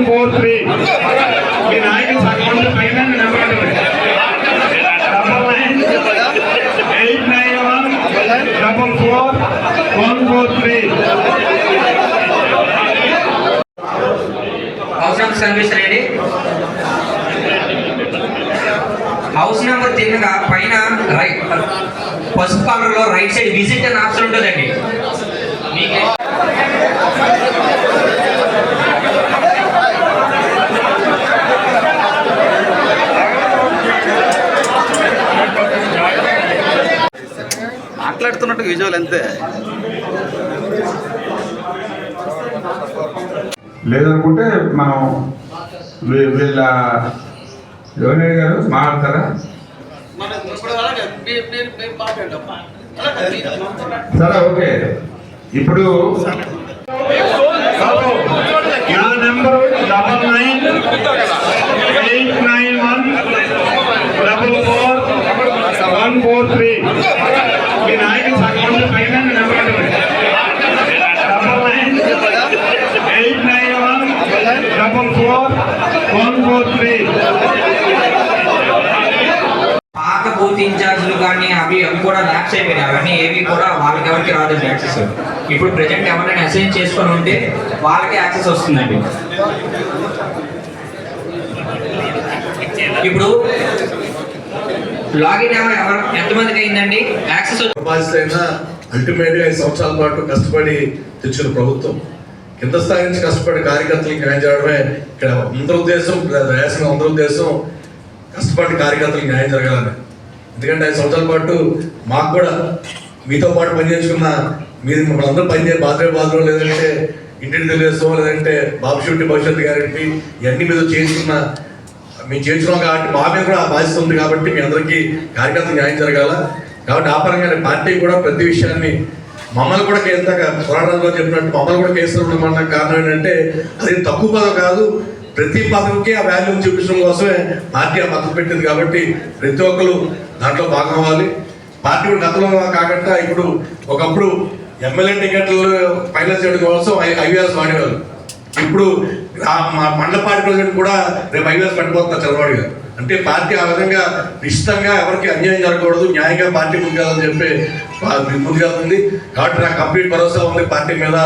One four three. మీ నాయకులు సగం పైన number double nine eight nine one double four one four three. House number కనిపిస్తాయండి house number తిన్నగా పైన right పసుపు కలర్లో రైట్ సైడ్ విజిట్ అని ఆప్షన్ ఉంటుందండి. మీకే మాట్లాడుతున్నట్టు విజువల్ అంతే. లేదనుకుంటే మనం వీళ్ళ యోని గారు మాట్లాడతారా? సరే ఓకే. ఇప్పుడు నా number double nine eight nine one double four one four three. పాత బూత్ ఇన్ఛార్జ్లు కానీ అవి అవి కూడా ల్యాప్స్ అయిపోయినాయి. అవన్నీ ఏవి కూడా వాళ్ళకి ఎవరికి రాదండి యాక్సెస్. ఇప్పుడు ప్రజెంట్ ఎవరైనా అసైన్ చేసుకొని ఉంటే వాళ్ళకి యాక్సెస్ వస్తుందండి. ఇప్పుడు లాగిన్ ఎంతమందికి అయిందండి? యాక్సెస్ బాధ్యత అల్టిమేట్గా ఐదు సంవత్సరాల పాటు కష్టపడి తెచ్చిన ప్రభుత్వం. కింద స్థాయి నుంచి కష్టపడి కార్యకర్తలకు న్యాయం చేయడమే ఇక్కడ అందరి ఉద్దేశం రాసిన అందరి ఉద్దేశం కష్టపడి కార్యకర్తలకు న్యాయం జరగాలని. ఎందుకంటే ఐదు సంవత్సరాల పాటు మాకు కూడా మీతో పాటు పనిచేసుకున్న మీరు మమ్మల్ని అందరూ పనిచే బాధ్యత బాధ్యత లేదంటే ఇంటిని తెలియజేస్తాం లేదంటే బాబు షూటి భవిష్యత్తు గ్యారెంటీ ఇవన్నీ మీద చేసుకున్న మేము చేస్తున్నాం కాబట్టి మా మీద కూడా ఆ బాధ్యత ఉంది కాబట్టి మీ అందరికీ కార్యకర్తలు న్యాయం జరగాల కాబట్టి ఆ పరంగానే పార్టీ కూడా ప్రతి విషయాన్ని మమ్మల్ని కూడా ఇందాక పోరాటాల్లో చెప్పినట్టు మమ్మల్ని కూడా కేసులు ఉండమన్న కారణం ఏంటంటే అది తక్కువ పదం కాదు ప్రతి పదవికి ఆ వాల్యూ చూపించడం కోసమే పార్టీ ఆ మద్దతు పెట్టింది కాబట్టి ప్రతి ఒక్కరు దాంట్లో భాగం అవ్వాలి పార్టీ కూడా గతంలో కాకుండా ఇప్పుడు ఒకప్పుడు ఎమ్మెల్యే టికెట్లు ఫైనల్ చేయడం కోసం ఐవీఆర్స్ వాడేవాళ్ళు ఇప్పుడు మా మండలపాటి పార్టీ ప్రెసిడెంట్ కూడా రేపు ఐదు పెట్టబోతున్నారు చంద్రబాబు గారు. అంటే పార్టీ ఆ విధంగా నిశ్చితంగా ఎవరికి అన్యాయం జరగకూడదు న్యాయంగా పార్టీ ముందుకెళ్ళాలని చెప్పి ఆ ముందుకెళ్తుంది. కాబట్టి నాకు కంప్లీట్ భరోసా ఉంది. పార్టీ మీద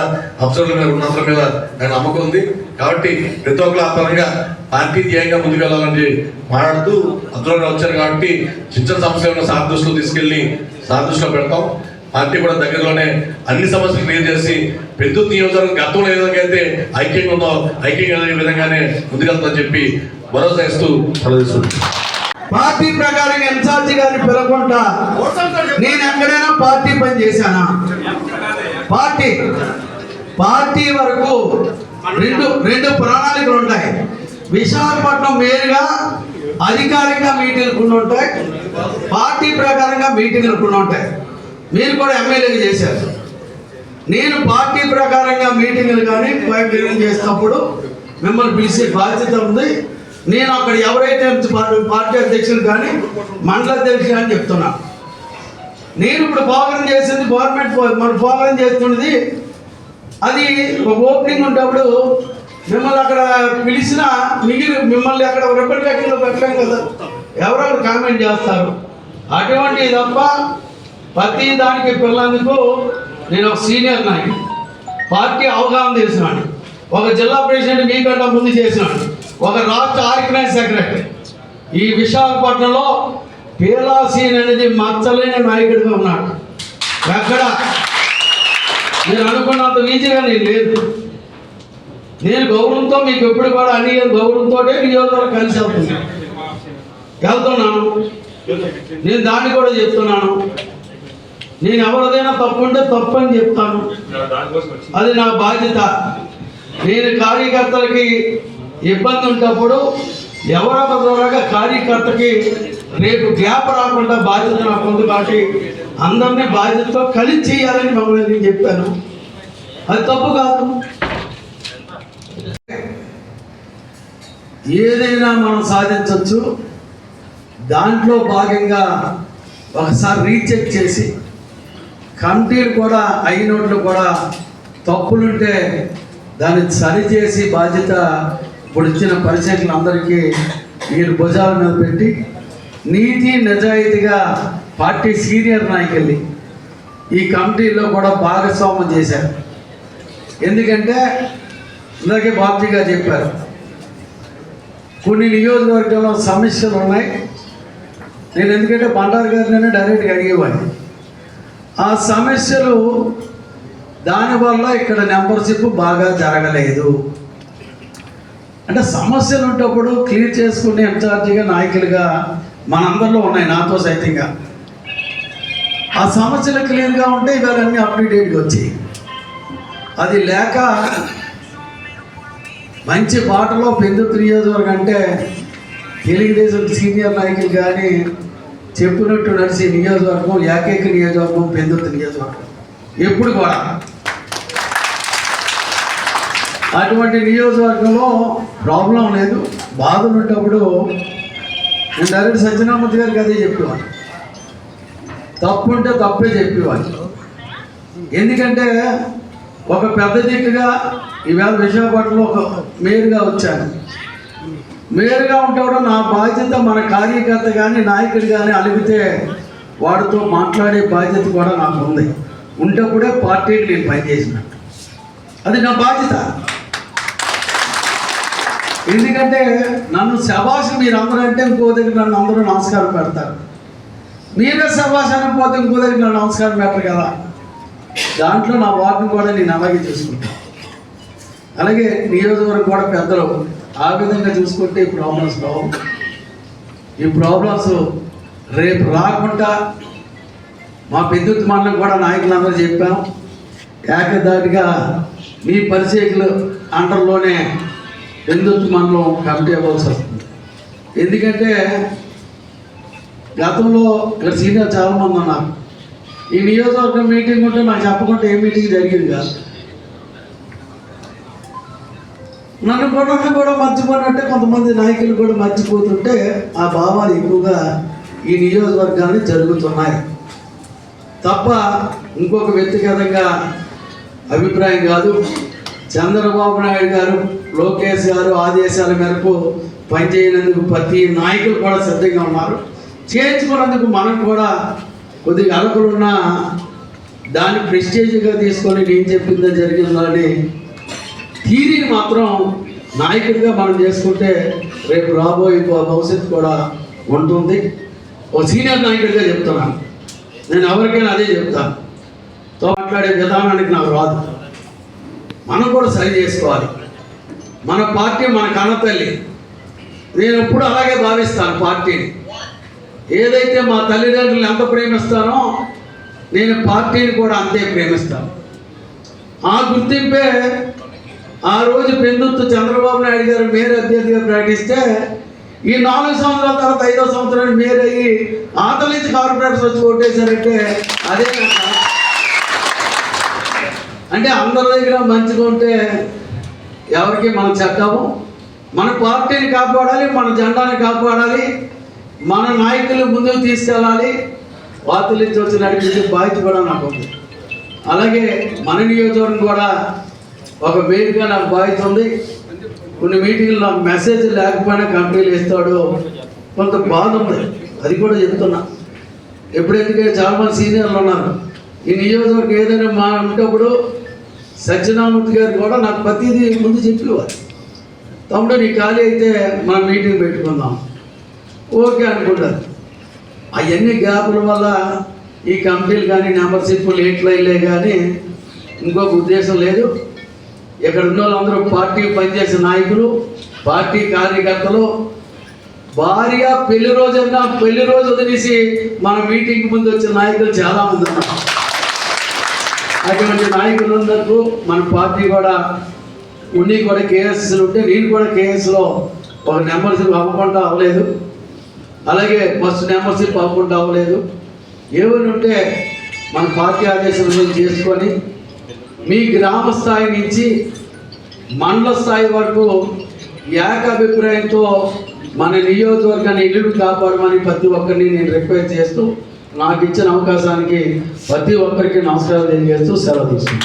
అఫ్సర్ల మీద ఉన్నతుల మీద నేను నమ్మకం ఉంది. కాబట్టి ప్రతి ఒక్కరు పరంగా పార్టీ ధ్యేయంగా ముందుకెళ్ళాలని మాట్లాడుతూ అందులో వచ్చారు కాబట్టి చిన్న చిన్న సమస్యలను సార్ దృష్టిలో తీసుకెళ్ళి సార్ దృష్టిలో పెడతాం. పార్టీ కూడా దగ్గరలోనే అన్ని సమస్యలు క్లియర్ చేసి పెద్ద నియోజకవర్గం గతంలో ఏ విధంగా అయితే ఐక్యంగా ఉందో ఐక్యంగా అనే విధంగానే ముందుకెళ్తామని చెప్పి భరోసా ఇస్తూ సెలవు పార్టీ ప్రకారం ఇన్ఛార్జి గారిని పిలవకుండా నేను ఎక్కడైనా పార్టీ పని చేశానా? పార్టీ పార్టీ వరకు రెండు రెండు ప్రణాళికలు ఉంటాయి. విశాఖపట్నం మేయర్గా అధికారికంగా మీటింగ్లు కొన్ని ఉంటాయి పార్టీ ప్రకారంగా మీటింగ్లు కొన్ని ఉంటాయి మీరు కూడా ఎమ్మెల్యేగా చేశారు. నేను పార్టీ ప్రకారంగా మీటింగ్లు కానీ మీటింగ్ చేసినప్పుడు మిమ్మల్ని పిలిచే బాధ్యత ఉంది. నేను అక్కడ ఎవరైతే పార్టీ- పార్టీ అధ్యక్షులు కానీ మండల అధ్యక్షులు కానీ చెప్తున్నా. నేను ఇప్పుడు ప్రోగ్రాం చేసింది గవర్నమెంట్ మన ప్రోగ్రాం చేస్తున్నది. అది ఒక ఓపెనింగ్ ఉన్నప్పుడు మిమ్మల్ని అక్కడ పిలిచిన మిగిలి మిమ్మల్ని అక్కడ రిబ్బన్ కటింగ్లో పెట్టలేం కదా. ఎవరో కామెంట్ చేస్తారు? అటువంటి తప్ప ప్రతి దానికి పిల్లలందుకు నేను ఒక సీనియర్ నాయకుడు. పార్టీ అవగాహన చేసినాడు ఒక జిల్లా ప్రెసిడెంట్ మీకంటే ముందు చేసినాడు ఒక రాష్ట్ర ఆర్గనైజ్ సెక్రటరీ. ఈ విశాఖపట్నంలో పీలాసీన్ అనేది మచ్చలేని నాయకుడిగా ఉన్నాడు. ఎక్కడ? నేను అనుకున్నంత ఈజీగా నేను లేదు. నేను గౌరవంతో మీకు ఎప్పుడు కూడా అన్ని గౌరవంతో నియోజకవర్గం కలిసి వెళ్తుంది వెళ్తున్నాను. నేను దాన్ని కూడా చెప్తున్నాను. నేను ఎవరిదైనా తప్పు ఉంటే తప్పు అని చెప్తాను అది నా బాధ్యత. నేను కార్యకర్తలకి ఇబ్బంది ఉన్నప్పుడు ఎవరొక ద్వారా కార్యకర్తకి రేపు గ్యాప్ రాకుండా బాధ్యత నాకు ఉంది కాబట్టి అందరినీ బాధ్యతతో కలిసి చేయాలని మమ్మల్ని నేను చెప్పాను. అది తప్పు కాదు. ఏదైనా మనం సాధించవచ్చు దాంట్లో భాగంగా ఒకసారి రీచెక్ చేసి కమిటీలు కూడా అయినోట్లు కూడా తప్పులుంటే దాన్ని సరిచేసి బాధ్యత ఇప్పుడు ఇచ్చిన పరిచయకులందరికీ మీరు భుజాల మీద పెట్టి నీతి నిజాయితీగా పార్టీ సీనియర్ నాయకుల్ని ఈ కమిటీలో కూడా భాగస్వామ్యం చేశారు. ఎందుకంటే ఇందాకే బాబ్జీ గారు చెప్పారు కొన్ని నియోజకవర్గంలో సమస్యలు ఉన్నాయి. నేను ఎందుకంటే బండారు గారిని డైరెక్ట్గా అడిగేవాడిని. ఆ సమస్యలు దానివల్ల ఇక్కడ మెంబర్షిప్ బాగా జరగలేదు. అంటే సమస్యలు ఉంటప్పుడు క్లియర్ చేసుకునే ఇన్ఛార్జిగా నాయకులుగా మనందరిలో ఉన్నాయి నాతో సైతంగా. ఆ సమస్యలు క్లియర్గా ఉంటే ఇవన్నీ అప్డేటెడ్గా వచ్చాయి. అది లేక మంచి బాటలో పెందు నియోజకవర్గం అంటే తెలుగుదేశం సీనియర్ నాయకులు కానీ చెప్పినట్టు నడిచే నియోజకవర్గం ఏకైక నియోజకవర్గం పెందుర్తి నియోజకవర్గం. ఎప్పుడు కూడా. అటువంటి నియోజకవర్గంలో ప్రాబ్లం లేదు. బాధలు ఉన్నప్పుడు నేను డైరెక్ట్ సత్యనామూర్తి గారికి అదే చెప్పేవాడిని. తప్పు ఉంటే తప్పే చెప్పేవాడిని. ఎందుకంటే ఒక పెద్ద దిక్కుగా ఈవేళ విశాఖపట్నంలో ఒక మేయర్గా వచ్చాను. మేయర్గా ఉంటే కూడా నా బాధ్యత మన కార్యకర్త కానీ నాయకుడు కానీ అలిగితే వాడితో మాట్లాడే బాధ్యత కూడా నాకు ఉంది. ఉంటప్పుడే పార్టీకి నేను పనిచేసినట్టు అది నా బాధ్యత. ఎందుకంటే నన్ను శబాష్ మీరు అందరూ అంటే ఇంకో దగ్గర నన్ను అందరూ నమస్కారం పెడతారు. మీరే శబాష్ అనకపోతే ఇంకో దగ్గర నన్ను నమస్కారం పెట్టరు కదా. దాంట్లో నా వార్డును కూడా నేను అలాగే చూసుకుంటాను అలాగే నియోజకవర్గం కూడా పెద్దలు ఆ విధంగా చూసుకుంటే ఈ ప్రాబ్లమ్స్ రావు. ఈ ప్రాబ్లమ్స్ రేపు రాకుండా మా విద్యుత్ మండలం కూడా నాయకులందరూ చెప్పాం. ఏకదాటిగా మీ పరిచయకులు అండర్లోనే విద్యుత్ మండలం కమిటీ అవ్వాల్సి వస్తుంది. ఎందుకంటే గతంలో ఇక్కడ సీనియర్ చాలామంది ఉన్నారు. ఈ నియోజకవర్గం మీటింగ్ ఉంటే నాకు చెప్పకుండా ఏ మీటింగ్ జరిగింది కాదు. నన్ను కూడా కూడా మర్చిపోయినట్టే కొంతమంది నాయకులు కూడా మర్చిపోతుంటే ఆ భావాలు ఎక్కువగా ఈ నియోజకవర్గాన్ని జరుగుతున్నాయి. తప్ప ఇంకొక వ్యక్తిగతంగా అభిప్రాయం కాదు. చంద్రబాబు నాయుడు గారు లోకేష్ గారు ఆదేశాల మేరకు పనిచేయనందుకు ప్రతి నాయకులు కూడా సిద్ధంగా ఉన్నారు. చేర్చుకున్నందుకు మనం కూడా కొద్దిగా అరకులున్న దాన్ని ప్రెస్టేజ్గా తీసుకొని నేను చెప్పిందని జరిగిందని థీరీని మాత్రం నాయకుడిగా మనం చేసుకుంటే రేపు రాబోయే భవిష్యత్తు కూడా ఉంటుంది. ఓ సీనియర్ నాయకుడిగా చెప్తున్నాను నేను ఎవరికైనా అదే చెప్తాను తో మాట్లాడే విధానానికి నాకు రాదు. మనం కూడా సరి చేసుకోవాలి. మన పార్టీ మన కన్నతల్లి. నేను ఎప్పుడు అలాగే భావిస్తాను పార్టీని. ఏదైతే మా తల్లిదండ్రులు ఎంత ప్రేమిస్తానో నేను పార్టీని కూడా అంతే ప్రేమిస్తాను. ఆ గుర్తింపే ఆ రోజు పెందుత్తు చంద్రబాబు నాయుడు గారు మేయర్ అభ్యర్థిగా ప్రకటిస్తే ఈ నాలుగు సంవత్సరాల తర్వాత ఐదో సంవత్సరాలు మేయర్ అయ్యి ఆతల నుంచి కార్పొరేటర్స్ వచ్చి ఓటేశారంటే అదే అంటే అందరి దగ్గర మంచిగా ఉంటే ఎవరికి మనం చెక్కము మన పార్టీని కాపాడాలి మన జెండాని కాపాడాలి మన నాయకులు ముందుకు తీసుకెళ్ళాలి. వార్తల నుంచి వచ్చి నడిపించే బాధ్యత కూడా నాకు ఉంది. అలాగే మన నియోజకవర్గం కూడా ఒక మెయిన్గా నాకు బాధ్యత ఉంది కొన్ని మీటింగ్లు నాకు మెసేజ్ లేకపోయినా కంపెనీలు ఇస్తాడు. కొంత బాధ ఉంది. అది కూడా చెప్తున్నా. ఎప్పుడు ఎందుకంటే చాలా మంది సీనియర్లు ఉన్నారు. ఈ నియోజకవర్గం ఏదైనా మా ఉంటప్పుడు సత్యనామూర్తి గారు కూడా నాకు ప్రతిదీ ముందు చెప్పేవారు. తమ్ముడు నీ ఖాళీ అయితే మనం మీటింగ్ పెట్టుకుందాం. ఓకే అనుకుంటారు. అవన్నీ గ్యాపుల వల్ల ఈ కంపెనీలు కానీ మెంబర్షిప్ లేట్లు అయ్యలే కానీ ఇంకొక ఉద్దేశం లేదు. ఇక్కడ ఉన్న వాళ్ళందరూ పార్టీ పనిచేసే నాయకులు పార్టీ కార్యకర్తలు. భారీగా పెళ్ళి రోజన్నా పెళ్ళి రోజు వదిలేసి మన మీటింగ్ ముందు వచ్చిన నాయకులు చాలా మంది ఉన్నారు. అటువంటి నాయకులు ఉన్నందుకు మన పార్టీ కూడా ఉన్ని కూడా కేఎస్లు ఉంటే నేను కూడా కేఎస్లో ఒక మెంబర్షిప్ అవ్వకుండా అవ్వలేదు. అలాగే ఫస్ట్ మెంబర్షిప్ అవ్వకుండా అవ్వలేదు. ఏమైనా ఉంటే మన పార్టీ ఆదేశం చేసుకొని మీ గ్రామ స్థాయి నుంచి మండల స్థాయి వరకు ఏకాభిప్రాయంతో మన నియోజకవర్గాన్ని ఇల్లును కాపాడమని ప్రతి ఒక్కరిని నేను రిక్వెస్ట్ చేస్తూ నాకు ఇచ్చిన అవకాశానికి ప్రతి ఒక్కరికి నమస్కారం తెలియజేస్తూ సెలవు తీసుకుంటాను